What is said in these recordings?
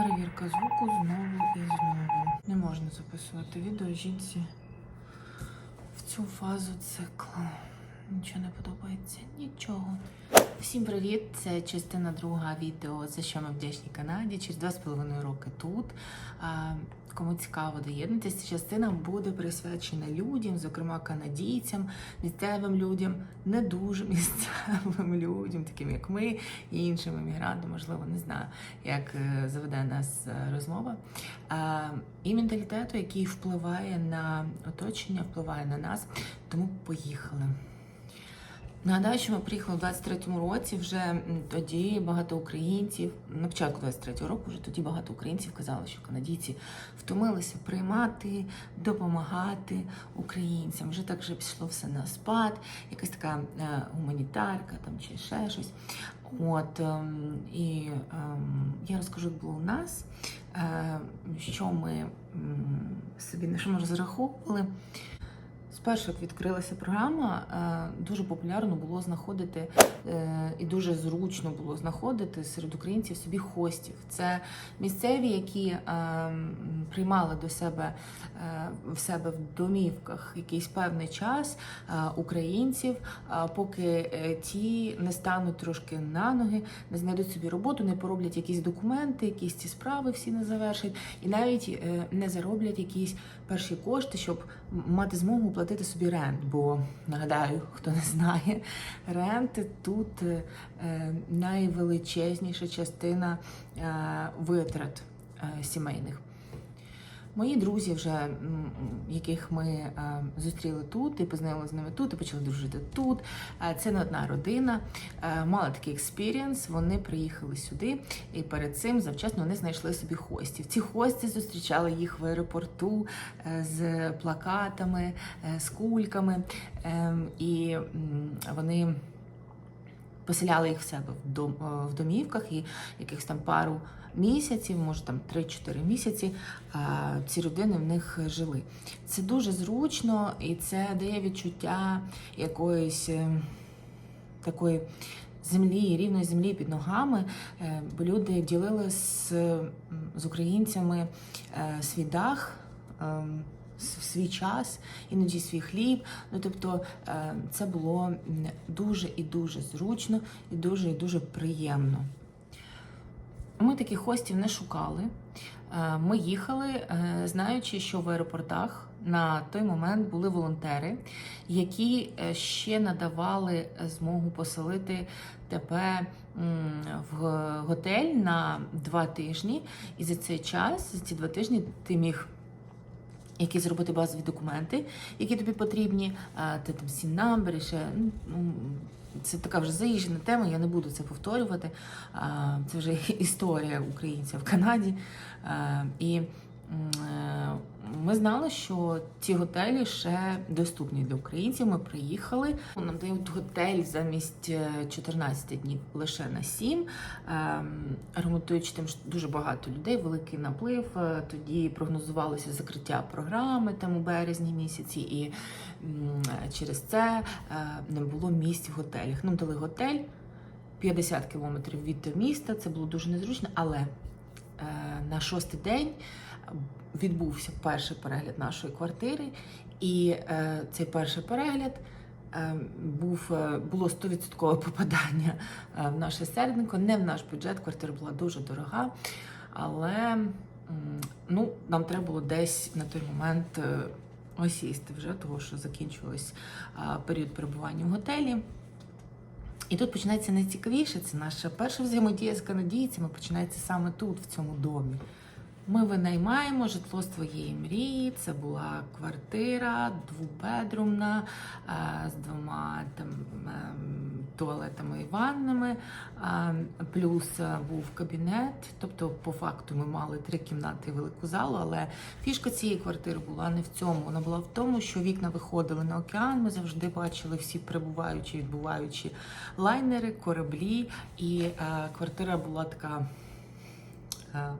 Перевірка звуку знову і знову. Не можна записувати відео жінці в цю фазу циклу. Нічого не подобається, нічого. Всім привіт! Це частина друга відео, за що ми вдячні Канаді. Через два з половиною роки тут. Кому цікаво доєднатися, частина буде присвячена людям, зокрема канадійцям, місцевим людям, не дуже місцевим людям, таким як ми, і іншим емігрантам, можливо, не знаю, як е, заведе нас е, розмова. І менталітету, який впливає на оточення, впливає на нас. Тому поїхали. Нагадаю, що ми приїхали в 23-му році. Вже тоді багато українців, на початку 23-го року, вже тоді багато українців казали, що канадійці втомилися приймати, допомагати українцям. Вже так вже пішло все на спад, якась така е, гуманітарка там чи ще щось. От ем, і ем, я розкажу, як було у нас, е, що ми м, собі на що ми розраховували. Спершу, як відкрилася програма, е, дуже популярно було знаходити е, і дуже зручно було знаходити серед українців собі хостів. Це місцеві, які е, приймали до себе в себе в домівках якийсь певний час українців, поки ті не стануть трошки на ноги, не знайдуть собі роботу, не пороблять якісь документи, якісь ці справи всі не завершать, і навіть не зароблять якісь перші кошти, щоб мати змогу платити собі рент. Бо нагадаю, хто не знає, рент тут е, е, найвеличезніша частина е, витрат сімейних. Мої друзі, вже яких ми е, зустріли тут і познайомилися з ними тут, і почали дружити тут. Е, Це не одна родина, е, мала такий експірієнс. Вони приїхали сюди, і перед цим завчасно вони знайшли собі хостів. Ці хості зустрічали їх в аеропорту з плакатами, з кульками, Ем, і вони поселяли їх в себе в домівках і якихось там пару місяців, може там 3-4 місяці. Ці родини в них жили. Це дуже зручно і це дає відчуття якоїсь е, такої. Землі, рівної землі під ногами, е, бо люди ділили з, з українцями е, свій дах, свій час, іноді свій хліб. Ну тобто е, це було дуже і дуже зручно, і дуже і дуже приємно. Ми таких хостів не шукали. Е, Ми їхали, е, знаючи, що в аеропортах на той момент були волонтери, які е, ще надавали змогу поселити тебе в готель на два тижні. І за цей час, за ці два тижні, ти міг які зробити базові документи, які тобі потрібні. Ти там сім number ще ну, це така вже заїжджена тема, я не буду це повторювати. Це вже історія українця в Канаді. І ми знали, що ці готелі ще доступні для українців. Ми приїхали. Нам дають готель замість е, 14 днів лише на 7. Ем, Аргументуючи тим, що дуже багато людей, великий наплив. Е, Тоді прогнозувалося закриття програми там у березні місяці, і через це е, не було місць в готелях. Нам дали готель 50 кілометрів від міста. Це було дуже незручно, але е, на шостий день відбувся перший перегляд нашої квартири, і е, цей перший перегляд. е, Був е, було 100% попадання е, в наше середненько, не в наш бюджет. Квартира була дуже дорога, але ну, нам треба було десь на той момент е, осісти вже, того що закінчувався період перебування в готелі. І тут починається найцікавіше. Це наша перша взаємодія з канадійцями починається саме тут, в цьому домі. Ми винаймаємо житло з твоєї мрії. Це була квартира двобедрумна е, з двома там ем, туалетами і ваннами. е, Плюс е, був кабінет. Тобто, по факту, ми мали три кімнати і велику залу. Але фішка цієї квартири була не в цьому. Вона була в тому, що вікна виходили на океан. Ми завжди бачили всі прибуваючі, відбуваючі лайнери, кораблі. І е, квартира була така е,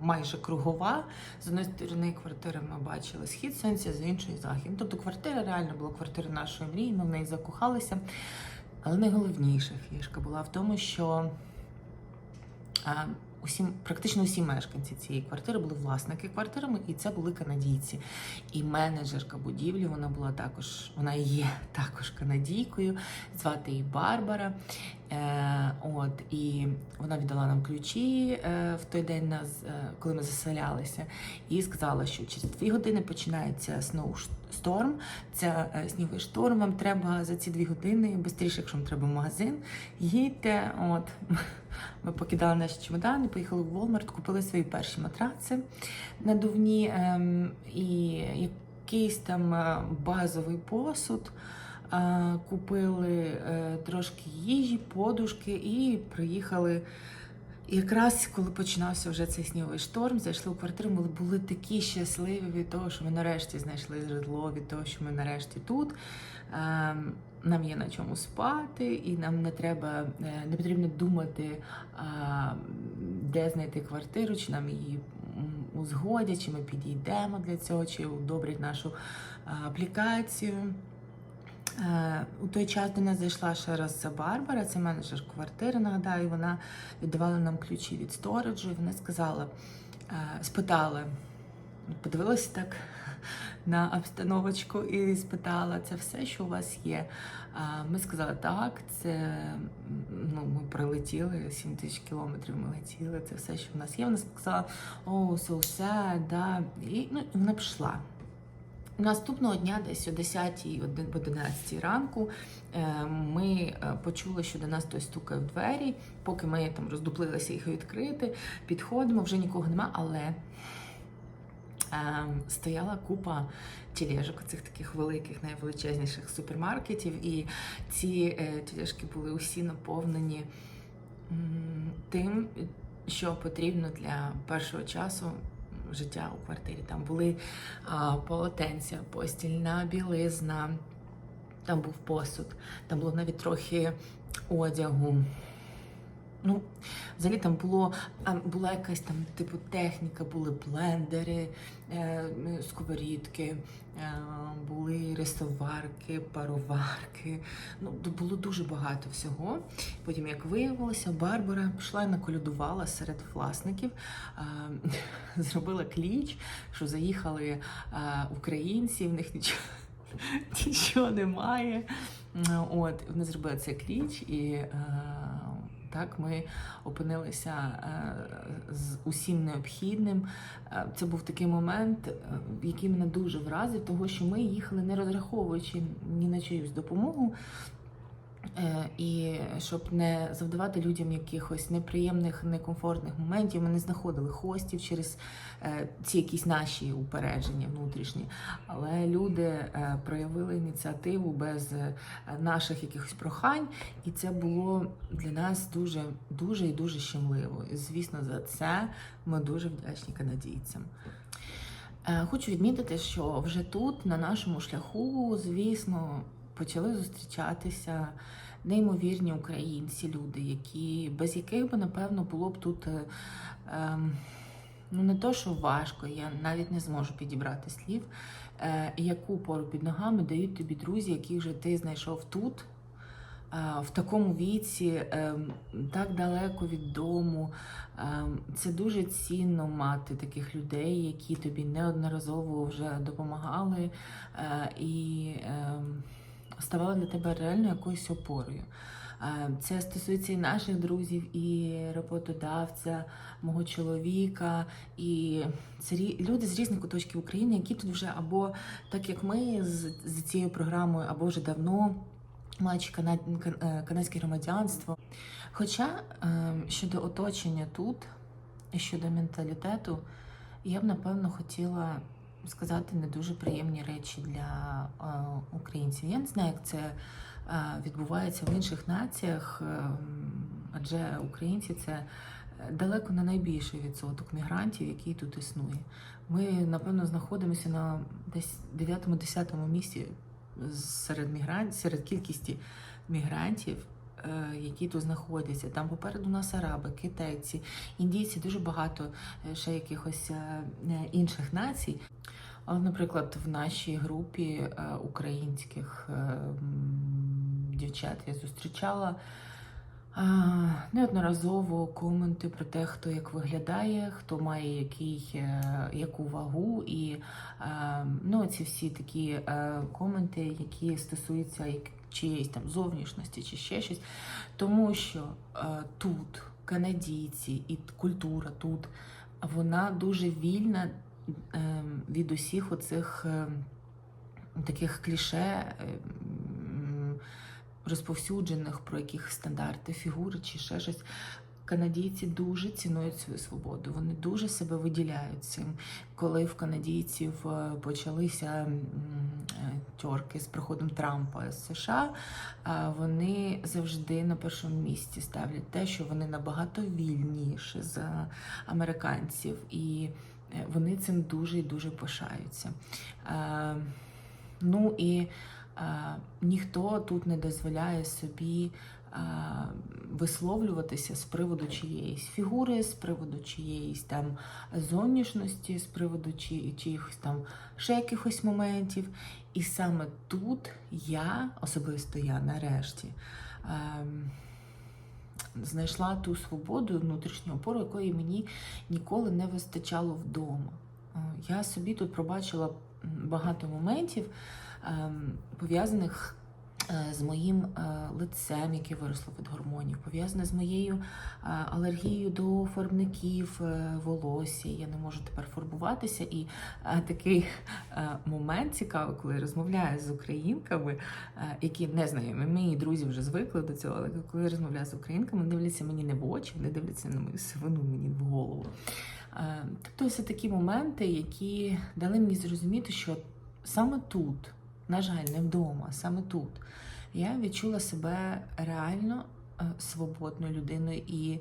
майже кругова. З одної сторони квартири ми бачили схід сонця, з іншої захід. Тобто квартира реально була квартира нашої мрії, ми в неї закохалися. Але найголовніша фішка була в тому, що е, усі, практично усі мешканці цієї квартири були власники квартирами, і це були канадійці. І менеджерка будівлі, вона була також, вона є також канадійкою, звати її Барбара. Е, от, і вона віддала нам ключі е, в той день, нас, е, коли ми заселялися, і сказала, що через дві години починається сноусторм. Це е, сніговий шторм. Вам треба за ці дві години, швидше, якщо вам треба магазин, їдьте. От. Ми покидали наші чемодани, поїхали в Walmart, купили свої перші матраци надувні ем, і якийсь там е, базовий посуд. Е, Купили е, трошки їжі, подушки і приїхали. Якраз коли починався вже цей сніговий шторм, зайшли у квартиру, ми були такі щасливі від того, що ми нарешті знайшли житло, від того, що ми нарешті тут. Ем, Нам є на чому спати, і нам не треба е, не потрібно думати, де знайти квартиру, чи нам її узгодять, чи ми підійдемо для цього, чи удобрять нашу аплікацію. Е, У той час до нас зайшла ще раз Барбара, це менеджер квартири, нагадаю, вона віддавала нам ключі від сториджу, і вона сказала, е, спитала, подивилася так на обстановочку і спитала, це все, що у вас є. Ми сказали, так, це ну, ми прилетіли 7 тисяч кілометрів. Ми летіли, це все, що в нас є. Вона сказала, о, so sad, да. І ну, і вона пішла. Наступного дня, десь о 10 в 11 ранку, е, ми е, почули, що до нас хтось стукає в двері. Поки ми там роздуплилися їх відкрити, підходимо, вже нікого нема, але е, стояла купа тележок, цих таких великих, найвеличезніших супермаркетів, і ці е, тележки були усі наповнені тим, що потрібно для першого часу життя у квартирі. Там були а, полотенця, постільна білизна, там був посуд, там було навіть трохи одягу. Ну, взагалі там було була якась там типу техніка, були блендери, е, сковорідки, е, були рисоварки, пароварки. Ну, було дуже багато всього. Потім, як виявилося, Барбара пішла і наколядувала серед власників, зробила кліч, що заїхали е, українці, в них нічого, нічого немає. От, вони зробили цей кліч і. Е, так, ми опинилися е, з усім необхідним. Е, Це був такий момент, е, який мене дуже вразив, того що ми їхали не розраховуючи ні на чиюсь допомогу. Е, І щоб не завдавати людям якихось неприємних, некомфортних моментів, ми не знаходили хостів через е, ці якісь наші упередження внутрішні. Але люди е, проявили ініціативу без наших якихось прохань, і це було для нас дуже, дуже і дуже щемливо. І, звісно, за це ми дуже вдячні канадійцям. Хочу відмітити, що вже тут, на нашому шляху, звісно, почали зустрічатися неймовірні українці, люди, які, без яких би, напевно, було б тут е, ем, ну не то, що важко, я навіть не зможу підібрати слів, е, яку пору під ногами дають тобі друзі, яких вже ти знайшов тут. е, В такому віці, ем, так далеко від дому, Ем, Це дуже цінно мати таких людей, які тобі неодноразово вже допомагали е, і ставали для тебе реально якоюсь опорою. Е, Це стосується і наших друзів, і роботодавця, мого чоловіка, і це люди з різних куточків України, які тут вже або так як ми з, з цією програмою, або вже давно маючи е, канадське громадянство. Хоча е, щодо оточення тут і щодо менталітету, я б напевно хотіла сказати не дуже приємні речі для е, українців. Я не знаю, як це е, відбувається в інших націях, е, адже українці це далеко не найбільший відсоток мігрантів, який тут існує. Ми, напевно, знаходимося на десь 9-10 місці серед мігрантів, серед кількості мігрантів, які тут знаходяться. Там попереду нас араби, китайці, індійці, дуже багато е, ще якихось е, е, інших націй. Але, наприклад, в нашій групі е, українських е, дівчат я зустрічала Неодноразово коменти про те, хто як виглядає, хто має який, е, яку вагу, і е, ну, ці всі такі е, коменти, які стосуються чиєїсь там зовнішності чи ще щось. Тому що тут канадійці і культура тут вона дуже вільна від усіх оцих таких кліше. Розповсюджених про яких стандарти, фігури чи ще щось. Канадійці дуже цінують свою свободу. Вони дуже себе виділяють цим. Коли в канадійців е, почалися е, тьорки з приходом Трампа з США, е, вони завжди на першому місці ставлять те, що вони набагато вільніші за американців, і вони цим дуже і дуже пишаються. Ну і ніхто тут не дозволяє собі висловлюватися з приводу чиєїсь фігури, з приводу чиєїсь там зовнішності, з приводу чи, чиїхось там ще якихось моментів. І саме тут я, особисто я нарешті, ем, знайшла ту свободу, внутрішню опору, якої мені ніколи не вистачало вдома. Е, Я собі тут пробачила багато моментів, пов'язаних е, з моїм е, лицем, яке виросло від гормонів, пов'язане з моєю е, алергією до фарбників волосся. Я не можу тепер фарбуватися. І такий момент цікавий, коли я розмовляю з українками, які не знайомі. Мої друзі вже звикли до цього, але коли я розмовляю з українками, дивляться мені не в очі, вони дивляться на мою свину мені в голову. Тобто це такі моменти, які дали мені зрозуміти, що саме тут, на жаль, не вдома, саме тут, я відчула себе реально е, свободною людиною, і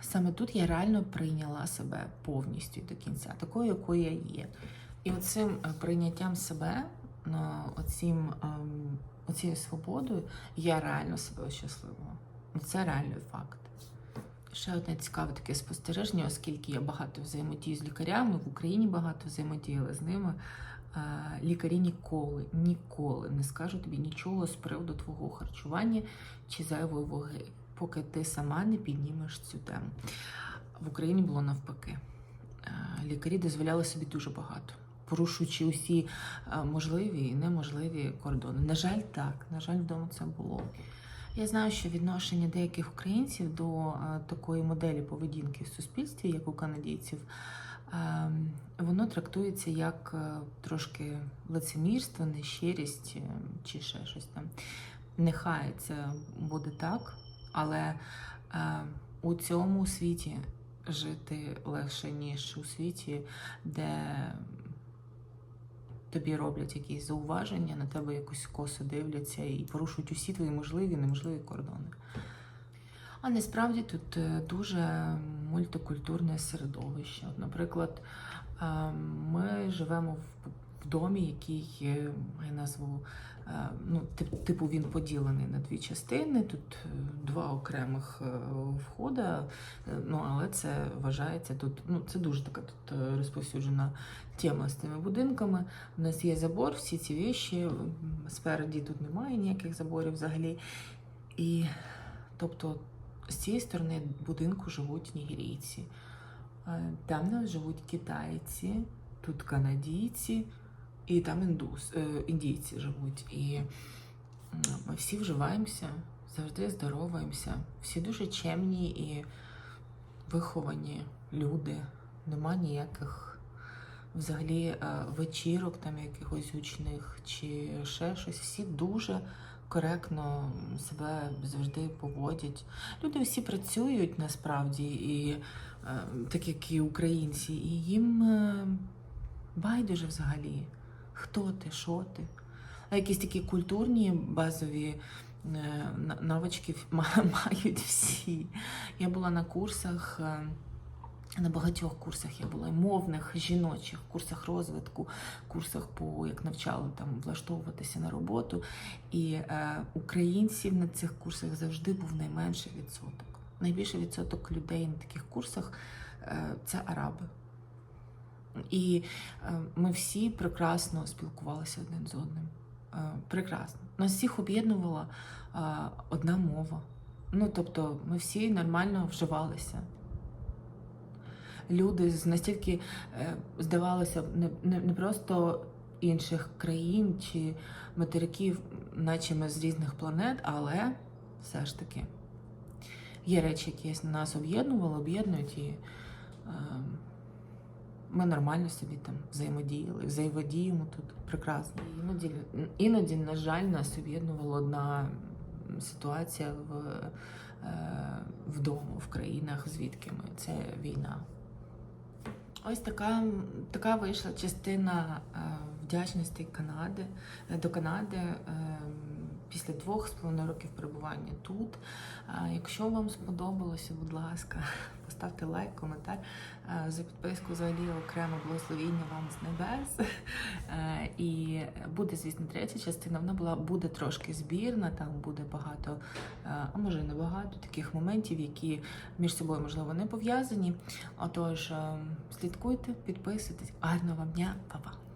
саме тут я реально прийняла себе повністю до кінця, такою, якою я є. І оцим е, прийняттям себе, оцім, ем, оцією свободою, я реально себе щаслива. Це реальний факт. Ще одне цікаве таке спостереження, оскільки я багато взаємодію з лікарями, в Україні багато взаємодіяла з ними. Е, Лікарі ніколи, ніколи не скажуть тобі нічого з приводу твого харчування чи зайвої ваги, поки ти сама не піднімеш цю тему. В Україні було навпаки. Е, Лікарі дозволяли собі дуже багато, порушуючи усі е, можливі і неможливі кордони. На жаль, так. На жаль, вдома це було. Я знаю, що відношення деяких українців до такої моделі поведінки в суспільстві, як у канадійців, воно трактується як е, трошки лицемірство, нещирість е, чи ще щось там. Нехай це буде так, але е, у цьому світі жити легше, ніж у світі, де тобі роблять якісь зауваження, на тебе якусь косо дивляться і порушують усі твої можливі і неможливі кордони. А насправді тут дуже мультикультурне середовище. Наприклад, е, ми живемо в, домі, який я назву, е, ну, типу він поділений на дві частини. Тут е, два окремих е, входи, е, ну але це вважається тут. Ну це дуже така тут розповсюджена тема з цими будинками. У нас є забор, всі ці віші. Спереді тут немає ніяких заборів взагалі. І тобто з цієї сторони будинку живуть нігерійці, е, там живуть китайці, тут канадійці, і там індус, е, індійці живуть. І ми всі вживаємося, завжди здороваємося. Всі дуже чемні і виховані люди. Нема ніяких взагалі е, вечірок, там якихось гучних чи ще щось. Всі дуже коректно себе завжди поводять. Люди всі працюють насправді, і е, так як і українці, і їм е, байдуже взагалі, хто ти, що ти. А якісь такі культурні базові е, навички мають всі. Я була на курсах. На багатьох курсах я була і мовних, жіночих, курсах розвитку, курсах по як навчали там влаштовуватися на роботу. І е, українців на цих курсах завжди був найменший відсоток. Найбільший відсоток людей на таких курсах е, це араби. І е, ми всі прекрасно спілкувалися один з одним. Е, прекрасно. Нас всіх об'єднувала е, одна мова. Ну, тобто, ми всі нормально вживалися. Люди з настільки, е, здавалося б, не, не, не просто інших країн чи материків, наче ми з різних планет, але все ж таки є речі, які нас об'єднували, об'єднують, і е, ми нормально собі там взаємодіяли, взаємодіємо тут прекрасно. Іноді, іноді, на жаль, нас об'єднувала одна ситуація в, е, вдома, в країнах, звідки ми. Це війна. Ось така, така вийшла частина е, вдячності Канади е, до Канади е, після двох з половиною років перебування тут. Е, Якщо вам сподобалося, будь ласка, поставте лайк, коментар. Е, За підписку взагалі окремо благословіння вам з небес. Е, І буде, звісно, третя частина. Вона була буде трошки збірна, там буде багато, а може не багато таких моментів, які між собою можливо не пов'язані. Отож, е, слідкуйте, підписуйтесь. Гарного вам дня, па-па!